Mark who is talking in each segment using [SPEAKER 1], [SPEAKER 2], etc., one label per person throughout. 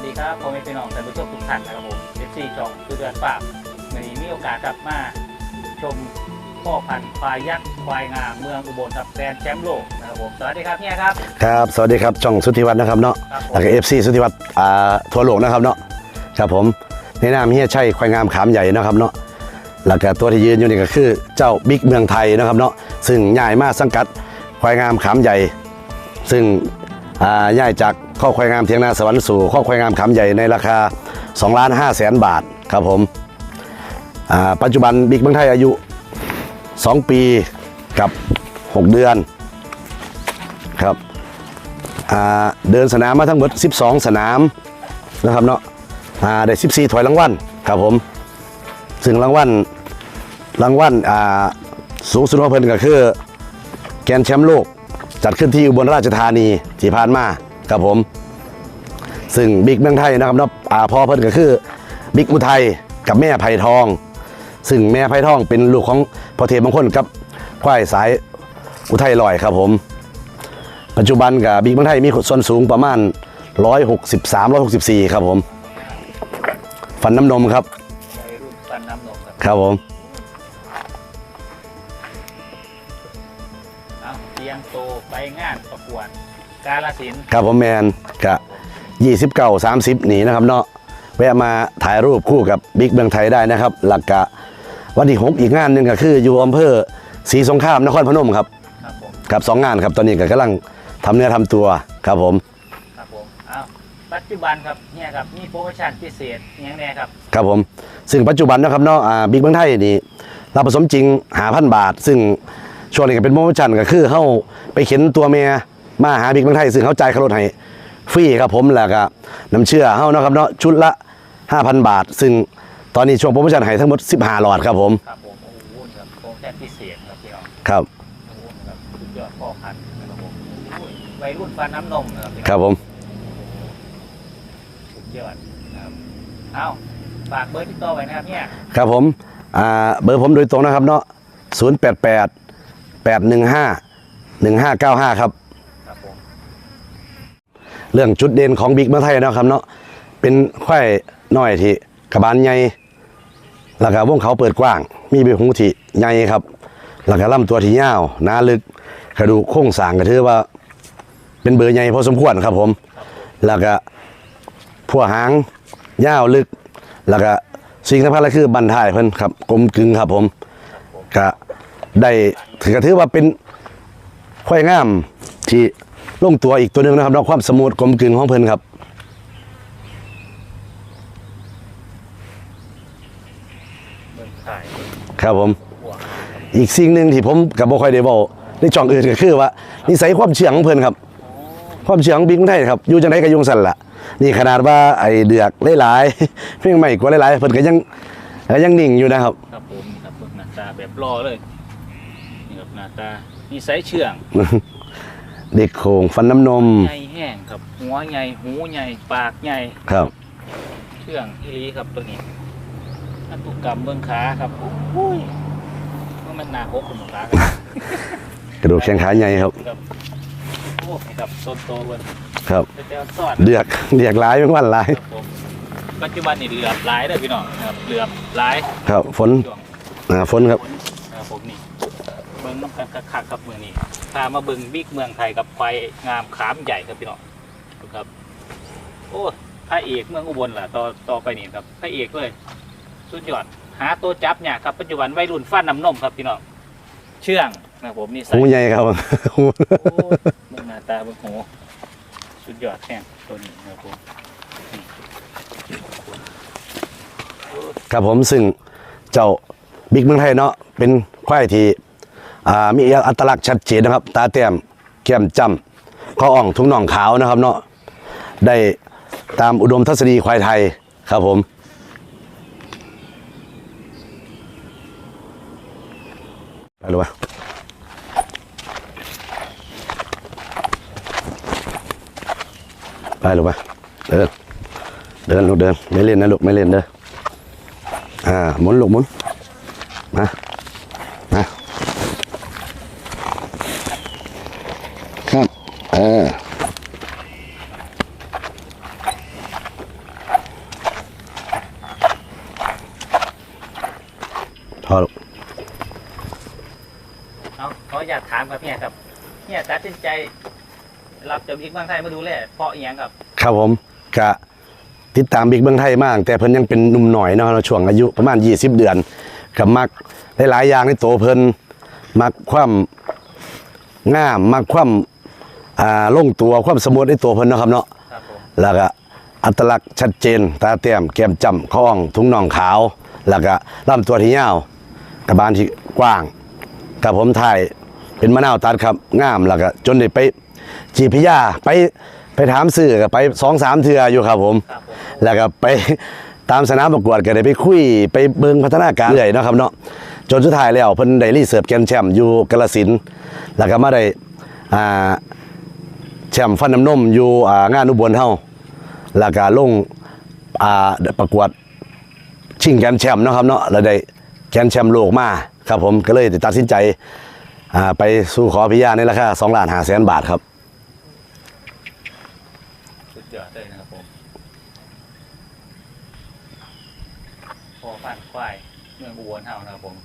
[SPEAKER 1] วัสดีครับผมเป็นพี่น้องท่านผู้ชมทุกท่านนะครับผมเอฟซีจองคือเดือนฝากวันนี้มีโอกาสกลับมาชมพ่อพันธุ์ควายยักษ์ควายงามเมืองอุบลกับแกรนด์แชมป์โลกนะครับผมสวัสดีครับเฮียครับ
[SPEAKER 2] ครับ สวัสดีครับช่องสุทธิวัฒน์นะครับเนาะ
[SPEAKER 1] ครับผม
[SPEAKER 2] แล้วก็เอฟซีสุทธิวัฒน์อ่าทั่วโลกนะครับเนาะครับผมในนามเฮียชัยควายงามขามใหญ่นะครับเนาะแล้วก็ตัวที่ยืนอยู่นี่ก็คือเจ้าบิ๊กเมืองไทยนะครับเนาะซึ่งย้ายมาสังกัดควายงามขามใหญ่ ซึ่งอ่าย้ายจาก ข้อควายงามเทียงนาสวรรค์สู่ข้อควายงามขามใหญ่ในราคา2ล้าน5แสนบาทครับผมปัจจุบันบิ๊กเมืองไทยอายุ 2 ปีกับ 6 เดือนครับเดินสนามมาทั้งหมด 12 สนามนะครับเนาะได้ 14 ถอยรางวัลครับผม ซึ่งรางวัลรางวัลสูงสุดของเพิ่นก็คือ แกนแชมป์โลก จัดขึ้นที่อุบลราชธานีที่ผ่านมา ครับผม ซึ่งบิ๊กเมืองไทยนะครับเนาะอ่าพ่อเพิ่นก็คือบิ๊กอุทัยกับแม่ไผ่ทอง ซึ่งแม่ไผ่ทองเป็นลูกของพ่อเทพมงคลกับควายสายอุทัยลอยครับผม ปัจจุบันกับบิ๊กเมืองไทยมีส่วนสูงประมาณ 163 164 ครับผม ฟันน้ำนมครับ
[SPEAKER 1] ฟันน้ำนมครับ
[SPEAKER 2] ครับผม
[SPEAKER 1] เตรียมโตไปงานประกวด กาลสินธุ์
[SPEAKER 2] ครับผมแมนกะ29 30นี่นะครับเนาะแวะมาถ่ายรูปคู่กับบิ๊กเมืองไทยได้นะครับ หลักกะวันที่6อีกงานหนึ่งก็คืออยู่อำเภอศรีสงครามนครพนมครับ
[SPEAKER 1] ครับผม
[SPEAKER 2] ครับสองงานครับตอนนี้ก็กำลังทำเนื้อทำตัวครับผม
[SPEAKER 1] ครับผมเอาปัจจุบันครับเฮียครับมีโปรโมชั่นพิเศษอหยังไงครับ
[SPEAKER 2] ครับผม ซึ่งปัจจุบันนะครับเนาะอ่าบิ๊กเมืองไทยนี่เราผสมจริงหาพันบาท ซึ่งช่วงนี้ก็เป็นโปรโมชั่นก็คือเข้าไปเข็นตัวเมีย มาหาบิ๊กเมืองไทยซึ่งเขาจ่ายค่ารถให้ฟรีครับผมแล้วก็น้ำเชื่อเข้านะครับเนาะชุดละ 5,000 บาท ซึ่งตอนนี้ช่วงโปรโมชั่นให้ทั้งหมด 15หลอดครับผม
[SPEAKER 1] ครับผมโอ้โหครับโปรโมชั่นพิเศษครับพี่น้อง
[SPEAKER 2] ครับ
[SPEAKER 1] โอ้โหครับสุดยอดพ่อพันธุ์นะครับผมโอ้ยวัยรุ่นฟันน้ำนมนะครับพี่น้อง
[SPEAKER 2] ครับผม
[SPEAKER 1] สุดยอดนะครับเอาฝากเบอร์ที่ต่อไว้นะครับเนี่ย
[SPEAKER 2] ครับผมอ่าเบอร์ผมโดยตรงนะครับเนาะ088 815 1595 ครับ
[SPEAKER 1] ครับผม
[SPEAKER 2] เรื่องจุดเด่นของบิ๊กเมืองไทยนะครับเนาะเป็นควายน้อยที่กระบาลใหญ่แล้วก็วงเขาเปิดกว้าง มีใบหูที่ใหญ่ครับแล้วก็ลำตัวที่ยาวหนาลึกกระดูกโครงสางก็ถือว่า เป็นเบอร์ใหญ่พอสมควรครับผม แล้วก็พัวหางยาวลึก แล้วก็สิ่งสำคัญก็คือบันทายเพิ่นครับกลมกึงครับผมก็ได้ถือก็ถือว่าเป็นควายงามที่ ลงตัวอีกตัวหนึ่งนะครับเนาะความสมูทกลมกลืนของเพิ่นครับ
[SPEAKER 1] เบิ่งถ่าย
[SPEAKER 2] ครับผม
[SPEAKER 1] หัว
[SPEAKER 2] อีกสิ่งหนึ่งที่ผมกับบ่ค่อยได้บอกในช่องอื่นก็คือว่านิสัยความเชื่องของเพิ่นครับ ความเชื่องของบิ๊กไทยครับอยู่จังไดก็อยุงสั่นล่ะนี่ขนาดว่าไอ้เดือกหลายๆเพียงใหม่กว่าหลายๆเพิ่นก็ยังก็ยังนิ่งอยู่นะครับ
[SPEAKER 1] ครับผมนี่ครับเบิ่งหน้าตาแบบรอเลยนี่ครับหน้าตานิสัยเชื่อง
[SPEAKER 2] เด็กโขงฟันน้ำนม
[SPEAKER 1] ใหญ่แห้งครับ หัวใหญ่หูใหญ่ปากใหญ่
[SPEAKER 2] ครับ
[SPEAKER 1] เชื่องอีหลีครับตัวนี้พันธุกรรมเบื้องขาครับโอ้ยว่ามันหนาหกคุณขาครับ
[SPEAKER 2] กระดูกแข้งขาใหญ่ครับ
[SPEAKER 1] ครับโอ้นี่ครับต้นโตเบิ่ง
[SPEAKER 2] ครับ
[SPEAKER 1] เป็นแต้วซอด
[SPEAKER 2] เดือกเดือกหลายเป็นวันหลาย
[SPEAKER 1] ครับผมปัจจุบันนี่เหลือบหลายเด้อพี่น้องนะครับเหลือบหลาย
[SPEAKER 2] ครับ ฝน
[SPEAKER 1] ช่วง
[SPEAKER 2] อ่าฝนครับ
[SPEAKER 1] นะครับผมนี่ เบิ้งน้ำกันคักๆครับเมืองนี้พามาเบิ้งบิ๊กเมืองไทยกับควายงามขามใหญ่ครับพี่น้องดูครับ โอ้พระเอกเมืองอุบลล่ะต่อต่อไปนี่ครับพระเอกเลยสุดยอดหาตัวจับเนี่ยครับปัจจุบันวัยรุ่นฟ้านน้ำนมครับพี่น้องเชื่องนะครับผมนี่ใส่
[SPEAKER 2] หูใหญ่ครับ
[SPEAKER 1] โอ้เบิ่งหน้าตาเบิ่งหูสุดยอดแข่งตัวนี้นะครับผม
[SPEAKER 2] ครับผมซึ่งเจ้าบิ๊กเมืองไทยเนาะเป็นควายที่อ่า มีอัตลักษณ์ชัดเจนนะครับ ตาแต้มแก้มจำข้ออ่องทุ่งน่องขาวนะครับเนาะได้ตามอุดมทัศนีควายไทยครับผมไปหรือวะไปหรือวะเดิน เดินลูกเดิน ไม่เล่นนะลูก ไม่เล่นเด้อ อ่าหมุนลูกหมุน มาครับเออ
[SPEAKER 1] ขออยากถามครับเนี่ยครับเนี่ยตัดสินใจ รั บเจ้าบิ๊กเมืองไทยมาดูแลเพราะอหย่างครับ
[SPEAKER 2] ครับผมกะติดตามบิ๊กเมืองไทยมาก แต่เพิ่นยังเป็นหนุ่มหน่อยเนาะช่วงอายุประมาณ 20 เดือนกับมักหลายๆอย่างในตัวเพิ่นมักความงามมักความอ่าลงตัวความสมูทในตัวเพิ่นเนาะครับเนาะ
[SPEAKER 1] ครับผม
[SPEAKER 2] แล้วก็อัตลักษณ์ชัดเจน ตาเต้มแก้มจำข้องทุงน่องขาว แล้วก็ลำตัวที่ยาวกระบาลที่กว้างกับผมถ่ายเป็นมะนาวตัดครับงามแล้วก็จนได้ไป จีพิยาไปไปถามสื่อก็ไปสองสามเทืออยู่ครับผม แล้วก็ไปตามสนามประกวดก็ได้ไปคุยไปเบิงพัฒนาการเรื่อยเนาะครับเนาะจนสุดท้ายแล้วเพิ่นได้รีเสิร์ฟแกนแชมป์อยู่กาฬสินแล้วก็มาได้อ่าแชมป์ฟันน้ำนมอยู่อ่างานอุบลเฮาแล้วก็ลงอ่าประกวดชิงแกนแชมป์เนาะครับเนาะแล้วได้แกนด์แชมป์โลกมาครับผมก็เลยตัดสินใจอ่าไปสู่ขอพิยาในราคา2ล้าน5แสนบาทครับ
[SPEAKER 1] สุดยอดเลยนะครับผม พอฟันควายเมืองอุบลเฮานะครับผม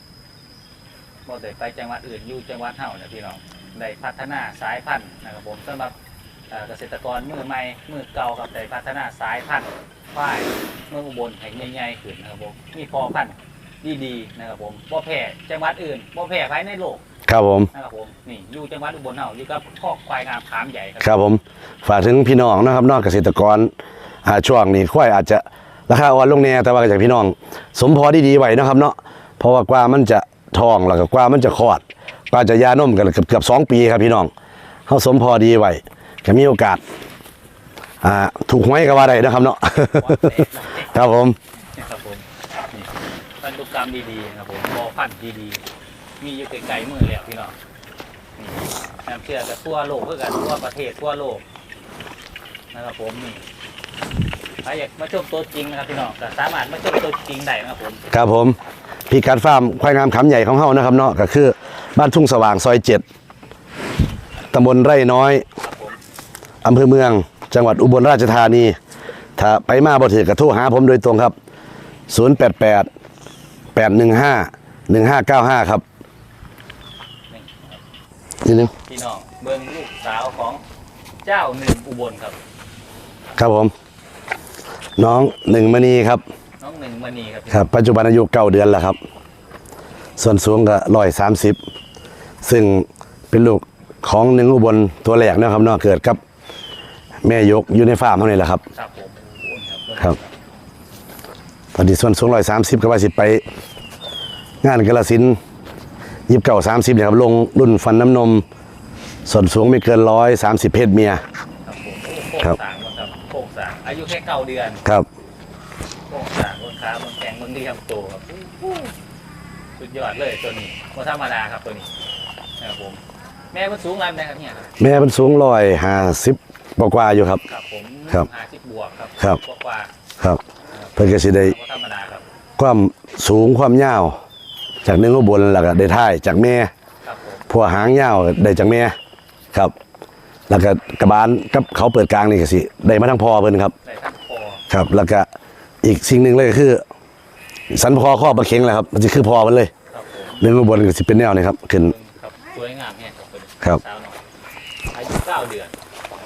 [SPEAKER 1] บ่ได้ไปจังหวัดอื่นอยู่จังหวัดเฮานะพี่น้องได้พัฒนาสายพันธุ์นะครับผมสำหรับเอ่อเกษตรกรมือใหม่มือเก่ากับได้พัฒนาสายพันธุ์ควายเมืองอุบลแห่งใหญ่ๆขึ้นนะครับผมมีพอพันธุ์ดีๆนะครับผมบ่แพ้จังหวัดอื่นบ่แพ้ภายในโลก
[SPEAKER 2] ครับผม
[SPEAKER 1] นะครับผมนี่อยู่จังหวัดอุบลเฮาอยู่กับข้อกควายงามขามใหญ่ครับ
[SPEAKER 2] ครับผมฝากถึงพี่น้องนะครับเนอกเกษตรกรอ่าช่วงนี้ควายอาจจะราคาอ่อนลงแน่แต่ว่าก็จากพี่น้อง สมพอดีๆไว้นะครับเนาะเพราะว่ากว่ามันจะทองแล้วก็กว่ามันจะคลอดกว่าจะยานมกันเกือบเกือบสองปีครับพี่น้องเขาสมพอดีไว้ก็มีโอกาสอ่าถูกหวยก็ว่าได้นะครับเนาะครับผม
[SPEAKER 1] นะครับผมพันธุกรรมดีๆนะครับผมบอพันธุ์ดีๆ มีอยู่ไกลๆมือแล้วพี่น้องนี่น้ำเชื่อกับทั่วโลกเพื่อกันทั่วประเทศทั่วโลกนะครับผมนี่ ใครอยากมาชมตัวจริงนะครับพี่น้องก็สามารถมาชมตัวจริงได้นะครับผม
[SPEAKER 2] ครับผมพี่การฟาร์มควายงามขำใหญ่ของเฮานะครับเนาะก็คือบ้านทุ่งสว่างซอยเจ็ดตำบลไร่น้อย
[SPEAKER 1] ครับผม
[SPEAKER 2] อำเภอเมือง จังหวัดอุบลราชธานี ถ้าไปมาบ่ถือกระทู้หาผมโดยตรงครับ 088 815 1595 ครับ
[SPEAKER 1] นี่ครับ
[SPEAKER 2] นี่นึง
[SPEAKER 1] พี่น้องเมืองลูกสาวของเจ้าหนึ่งอุบลครับ
[SPEAKER 2] ครับผม น้องหนึ่งมณีครับ
[SPEAKER 1] น้องหนึ่งมณีครับพี่
[SPEAKER 2] ครับ ปัจจุบันอายุเก้าเดือนแล้วครับ ส่วนสูงก็ร้อยสามสิบซึ่งเป็นลูกของหนึ่งอุบลตัวแรกนะครับเนาะเกิดกับ แม่ยกอยู่ในฟาร์มเท่านี้แหละครับ
[SPEAKER 1] ครับผมอุบลครับ
[SPEAKER 2] ครับตอนนี้ส่วนสูงร้อยสามสิบก็ว่าสิไป งานกระสินยิบเก่าสามสิบเนี่ยครับลงรุ่นฟันน้ำนม ส่วนสูงไม่เกินร้อยสามสิบเพศเมีย ครับ
[SPEAKER 1] สางครับโค้งสางอายุแค่เก้าเดือน
[SPEAKER 2] ครับ
[SPEAKER 1] โค้งสางบนขาบนแขงบนเรียมตัวครับสุดยอดเลยตัวนี้ไม่ธรรมดาครับตัวนี้นะครับผมแม่มันสูงอะไรนะครับเนี่ยครับ
[SPEAKER 2] แม่เป็นสูงร้อยห้าสิบกว่าๆอยู่ครับ
[SPEAKER 1] ครับผม
[SPEAKER 2] ครับ
[SPEAKER 1] ห้าสิบบวกครับ
[SPEAKER 2] ครับ
[SPEAKER 1] กว่า
[SPEAKER 2] ครับเพื่อก็สิได้
[SPEAKER 1] ไม่ธรรมดาครับ
[SPEAKER 2] ความสูงความยาว จากหนึ่งอุบลแล้วก็ได้ท้ายจากแม่
[SPEAKER 1] ครับผม
[SPEAKER 2] พัวหางยาวได้จากแม่ครับ แล้วก็กระบาลกับเขาเปิดกลางนี่ก็สิได้มาทั้งพอเพิ่นครับ
[SPEAKER 1] ในทั้งคอ
[SPEAKER 2] ครับ แล้วก็อีกสิ่งหนึ่งเลยก็คือ สันพอข้อประเข็งแหละครับมันจะคือพอมันเลย
[SPEAKER 1] ครับผม
[SPEAKER 2] เรื่องอุบลก็สิเป็นแนวนี้ครับขึ้น
[SPEAKER 1] เบิ่งครับสวยงามเนี่ยครับตัวนี้
[SPEAKER 2] ครับ
[SPEAKER 1] สาวน้อยอายุเก้าเดือน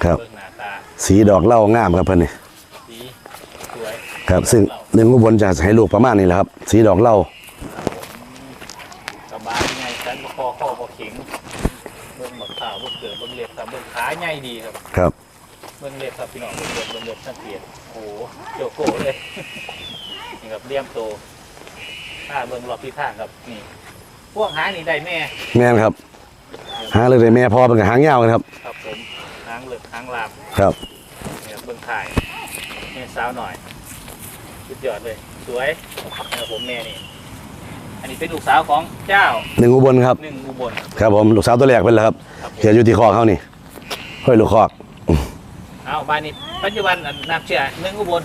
[SPEAKER 2] ครับ
[SPEAKER 1] เบิ่งหน้าตา
[SPEAKER 2] สีดอกเหล่างามครับเพิ่นนี่
[SPEAKER 1] สีสวย
[SPEAKER 2] ครับซึ่งหนึ่งอุบลจะให้ลูกประมาณนี้แหละครับ สีดอกเหล่า
[SPEAKER 1] กระบาลไงสันคอข้อพอเข็งเบิ่งหมดข่าวเบิ่งเกิดเบิ่งเล็บครับเบิ่งขา ใหญ่ดีครับ
[SPEAKER 2] ครับ
[SPEAKER 1] เบิ่งเล็บครับพี่น้องเบิ่งเล็บเบิ่งเล็บสังเกตโอ้โหโจโก้เลยนี่ครับเลี่ยมโตถ้าเบิ่งรอบที่ทางครับนี่พวกหางนี่ได้แม่
[SPEAKER 2] แม่นครับ หางเลยได้แม่พอเป็นกับหางยาวกันครับ
[SPEAKER 1] ครับผมหางเหลือกหางลาม
[SPEAKER 2] ครับ
[SPEAKER 1] นี่ครับเบิ่งถ่ายแม่สาวหน่อยสุดยอดเลย สวยนะครับผมแม่นี่อันนี้เป็นลูกสาวของเจ้า
[SPEAKER 2] หนึ่งอุบลครับ
[SPEAKER 1] หนึ่งอุบล
[SPEAKER 2] ครับผมลูกสาวตัวแรกเป็นแล้วครับ
[SPEAKER 1] ครับผม
[SPEAKER 2] เกิดอยู่ที่คอกเขานี่ ห้อยลูกคอก
[SPEAKER 1] เอาบ้านนี้ปัจจุบันน้ำเชื่อหนึ่งอุบล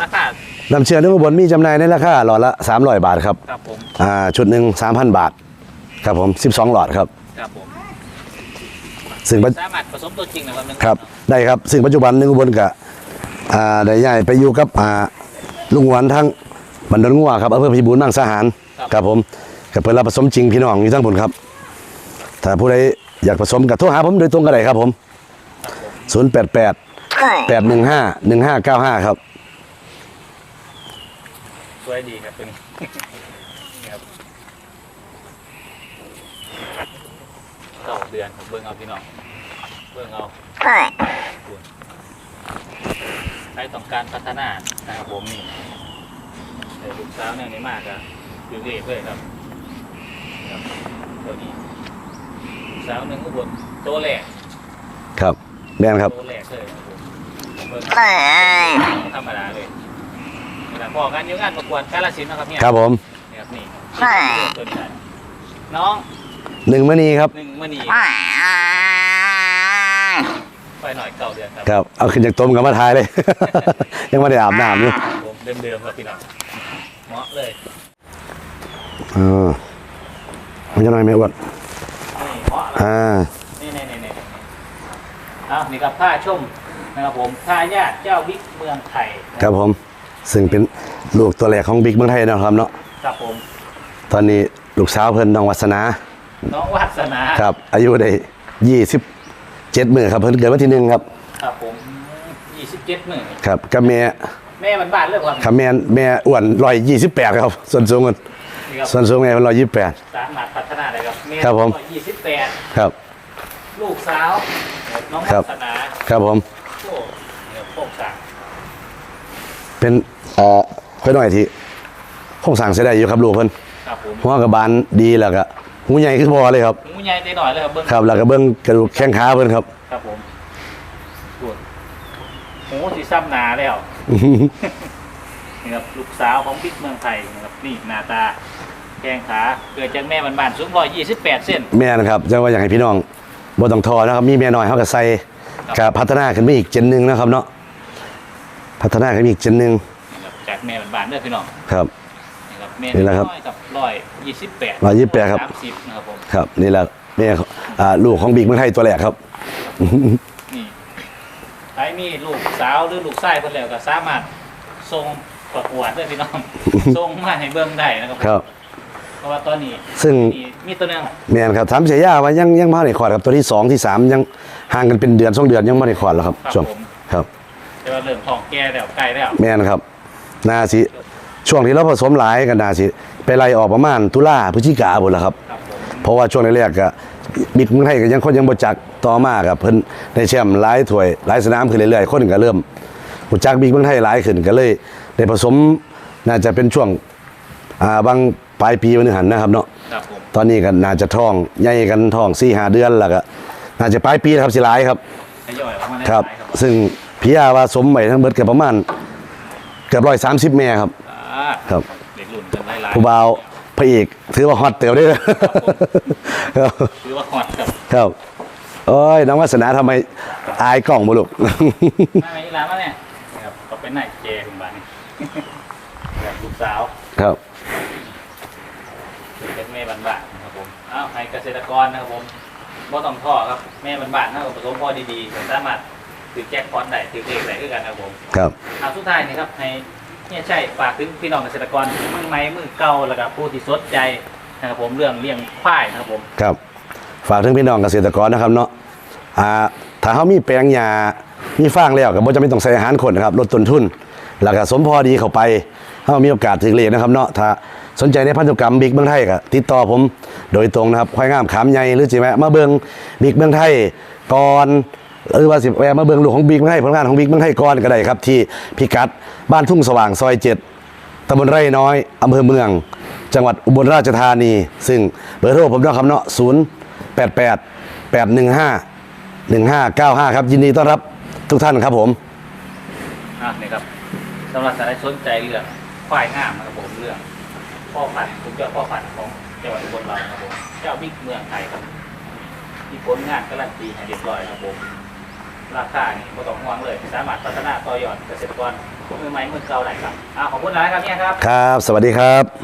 [SPEAKER 1] ราคา
[SPEAKER 2] น้ำเชื่อหนึ่งอุบลมีจำหน่ายในราคาหลอดละ300บาทครับ
[SPEAKER 1] ครับผม
[SPEAKER 2] อ่าชุดหนึ่ง3,000บาท ครับผม12หลอดครับ
[SPEAKER 1] ครับผม
[SPEAKER 2] ซึ่งปัจ
[SPEAKER 1] สามารถผสมตัวจริงนะครับหนึ่ง
[SPEAKER 2] ครับ ได้ครับซึ่งปัจจุบันหนึ่งอุบลกับอ่าได้ย้ายไปอยู่กับอ่าลุงหวันทั้งบันดอนงัวครับอำเภอพิบูลมังสาหารครับผมกับเพิ่นรับผสมจริงพี่น้องอยู่ทั้งผลครับ ถ้าผู้ใดอยากผสมกับโทรหาผมโดยตรงก็ได้ครับผม
[SPEAKER 1] ครับผม
[SPEAKER 2] 088 815 1595ครับ
[SPEAKER 1] สวยดีครับตัวนี้นี่ครับเก้าเดือนครับเบิ่งเอาพี่น้องเบิ่งเอาใครต้องการพัฒนานะครับผมนี่แต่ลูกสาวเนี่ยนี่มากอะอยู่เรียบเลยครับครับตัวนี้ลูกสาวหนึ่งอุบลตัวแรก
[SPEAKER 2] ครับ แม่นครับ
[SPEAKER 1] ตัวแรกเลยครับผมเบิ่งธรรมดาเลยนี่แหละพอกันอยุ่งานประกวดกาลสินธุ์นะครับเนี่ย
[SPEAKER 2] ครับผม
[SPEAKER 1] นี่ครับนี่ตัวนี้น้อง
[SPEAKER 2] หนึ่งมณีครับ
[SPEAKER 1] หนึ่งมณีไปหน่อยเก่าเดือนครับ
[SPEAKER 2] ครับ เอาขึ้นจากต้มกับมาทายเลย ยังไม่ได้อาบน้ำอยู่
[SPEAKER 1] ผมเดิมๆครับพี่น้องเหมาะเลย
[SPEAKER 2] อ่ามันจะน้อยไหมอ้วน
[SPEAKER 1] นี่เหมาะแล้ว
[SPEAKER 2] อ่า
[SPEAKER 1] นี่นี่นี่นี่ เอานี่กับผ้าชมนะครับผมทายาทเจ้าบิ๊กเมืองไทยนะครับ
[SPEAKER 2] ผม ซึ่งเป็นลูกตัวแรกของบิ๊กเมืองไทยนะครับเนาะ
[SPEAKER 1] ครับผม
[SPEAKER 2] ตอนนี้ลูกสาวเพิ่นน้องวัสนา
[SPEAKER 1] น้องวัฒนา
[SPEAKER 2] ครับ อายุได้ยี่สิบเจ็ดมือครับเพิ่นเกิดวันที่หนึ่งครับ
[SPEAKER 1] ครับผมยี่สิบเจ็ดหมื่น
[SPEAKER 2] ครับกับแม่
[SPEAKER 1] แม่บ้านๆเรื่องความ
[SPEAKER 2] ครับแม่แม่อ้วนร้อยยี่สิบแปดครับ ส่วนสูงมัน
[SPEAKER 1] นี่ครับ
[SPEAKER 2] ส่วนสูงแม่ร้อยยี่สิบแปด
[SPEAKER 1] สามารถพัฒนาได้ครับแม่
[SPEAKER 2] ครับผม
[SPEAKER 1] ยี่สิบแปด
[SPEAKER 2] ครับ
[SPEAKER 1] ลูกสาว น้อง
[SPEAKER 2] ครั
[SPEAKER 1] วั
[SPEAKER 2] บ
[SPEAKER 1] ฒนา
[SPEAKER 2] ครับผม
[SPEAKER 1] โอ้เนี่ยโค้งสร้าง
[SPEAKER 2] เป็นเอ่อค่อยหน่อยที่คงสั่งเสียได้อยู่ครับลูกเพิ่น
[SPEAKER 1] ครับผม
[SPEAKER 2] หัวกับบานดีแล้วก็หูใหญ่ขึ้นพอเลยครับ
[SPEAKER 1] หมูใหญ่ได้หน่อยเลยครับเบิ้ง
[SPEAKER 2] ครับแล้วก็เบิ่งกระดูกแข้งขาเพิ่นครับ
[SPEAKER 1] ครับผมปวดหมูสีซ้ำหนาแล้วนี่ครับลูกสาวของบิ๊กเมืองไทยนะครับนี่หน้าตาแข้งขาเกิดจากแม่บ้านๆสูงร้อยยี่สิบแปดเส้น
[SPEAKER 2] แม่นะครับจังว่าอยากให้พี่น้อง บ่ต้องทอนะครับ มีแม่น้อยเฮาก็ใส่
[SPEAKER 1] ครับ
[SPEAKER 2] ก็พัฒนาขึ้นไปอีกเจนหนึงนะครับเนาะพัฒนาขึ้นไปอีกเจนหนึง
[SPEAKER 1] นะครับจากแม่บ้านๆเด้อพี่น้อง
[SPEAKER 2] ครับ
[SPEAKER 1] นี่ครับแม่
[SPEAKER 2] นี่แหละครับ
[SPEAKER 1] น้อยกับร้อยยี่สิบแปด
[SPEAKER 2] 128ครับ
[SPEAKER 1] สามสิบนะครับผม
[SPEAKER 2] ครับ นี่แหละแม่อ่าลูกของบิ๊กเมืองไทยตัวแรกครับ
[SPEAKER 1] นี่ใครมีลูกสาวหรือลูกชายเพิ่นแล้วก็สามารถส่งประกวดเด้อพี่น้อง ส่งมาให้เบิ่งได้นะครับผม
[SPEAKER 2] ครับ
[SPEAKER 1] เพราะว่าตอนนี้
[SPEAKER 2] ซึ่ง
[SPEAKER 1] นี่มีตัวหนึง
[SPEAKER 2] แม่นครับถามเสียยาว่ายังยังมาได้ขอดครับตัวที่สองที่สามยังห่างกันเป็นเดือนสองเดือนยังไม่ได้ขอดหรอกครับ
[SPEAKER 1] ครับ
[SPEAKER 2] ช่วง
[SPEAKER 1] ผม
[SPEAKER 2] ครับ
[SPEAKER 1] แต่ว่าเริ่มท้องแก่แล้วใกล้แล้ว
[SPEAKER 2] แม่นครับนาสิช่วงที่เราผสมหลายกันนาสิไปไล่ออกประมาณตุลาพฤศจิกาบุนแหละครับ
[SPEAKER 1] ครับผม
[SPEAKER 2] เพราะว่าช่วงแรกๆก็บิ๊กเมืองไทยก็ยังคนยังบ่จักต่อมากับเพิ่นได้แชมป์หลายถ้วยหลายสนามขึ้นเรื่อยๆคนก็เริ่มรู้จักบิ๊กเมืองไทยหลายขึ้นก็เลยได้ผสมน่าจะเป็นช่วงอ่าบาง ปลายปีวันนึงหันนะครับเนาะ
[SPEAKER 1] ครับผม
[SPEAKER 2] ตอนนี้ก็น่าจะท้องใหญ่กันท้อง4 5เดือนแล้วก็น่าจะปลายปีนะครับสิหลายครับ
[SPEAKER 1] ทยอยออกมาได้
[SPEAKER 2] ครับ
[SPEAKER 1] หลายครับ
[SPEAKER 2] ซึ่งพี่อาว่าสมใหม่ทั้งเบิดก็ประมาณเกือบ130แม่ครับ
[SPEAKER 1] อ่า
[SPEAKER 2] ครับ
[SPEAKER 1] เด็กรุ่นกันหลายๆ
[SPEAKER 2] ผู้บ่าวพระเอกถือว่าฮอตเตียวได้เลยครับ
[SPEAKER 1] คือว่าฮอตกับ
[SPEAKER 2] ครับโอ้ยน้องวาสนาทำไมอายกล้องบุลูก
[SPEAKER 1] มาไหมอีหลานมาเนี่ยนะครับก็เป็นนายเจคุณบ้านนี่แบบลูกสาว
[SPEAKER 2] ครับ
[SPEAKER 1] เป็นแม่บ้านๆนะครับผมอ้าวให้เก ษตรกรนะครับผมบ่ต้องท่อครับแม่บ้านๆนะครับผสมพอดีๆก็สามารถถือแจ็คพอตได้ถือเลขได้ด้วยกันนะครับผม
[SPEAKER 2] ครับ
[SPEAKER 1] เอาสุดท้ายนี่ครับให้เนี่ยใช่ฝากถึงพี่น้องเกษตรกรมือไม้มือเก่าแล้วก็ผู้ที่สนใจนะครับผมเรื่องเลี้ยงควายนะครับผม
[SPEAKER 2] ครับ ฝากถึงพี่น้องเกษตรกรนะครับเนาะอ่าถ้าเขามีแปลงหญ้ามีฟางแล้วก็บ่จำเป็นต้องใส่อาหารคนนะครับลดต้นทุน แล้วก็สมพอดีเข้าไปเขามีโอกาสถึงเลขนะครับเนาะถ้า สนใจในพันธุกรรมบิ๊กเมืองไทยก็ติดต่อผมโดยตรงนะครับควายงามขามใหญ่หรือจิแวะมาเบิงบิ๊กเมืองไทยก่อนหรือว่าสิแวะมาเบิงลูกของบิ๊กเมืองไทยผลงานของบิ๊กเมืองไทยก่อนก็ได้ครับ ที่พิกัดบ้านทุ่งสว่างซอยเจ็ดตำบลไร่น้อยอำเภอเมือง จังหวัดอุบลราชธานี ซึ่งเบอร์โทรผมนะครับเนาะ0 8 8 8 1 5 1 5 9 5ครับยินดีต้อนรับทุกท่านครับผม
[SPEAKER 1] อะนี่ครับสำหรับสายสนใจเรื่องควายงามครับ พ่อพันธุ์คุณเจ้าพ่อพันธุ์ของจังหวัดอุบลเราครับผมเจ้าบิ๊กเมืองไทยครับมีผลงานการันตีให้เรียบร้อยครับผมราคานี่ไม่ต้องห่วงเลยสามารถพัฒนาต่อยอดเกษตรกรมือใหม่มือเก่าได้ครับอ่าขอบคุณหลายครับเนี่ยครับ
[SPEAKER 2] ครับ สวัสดีครับ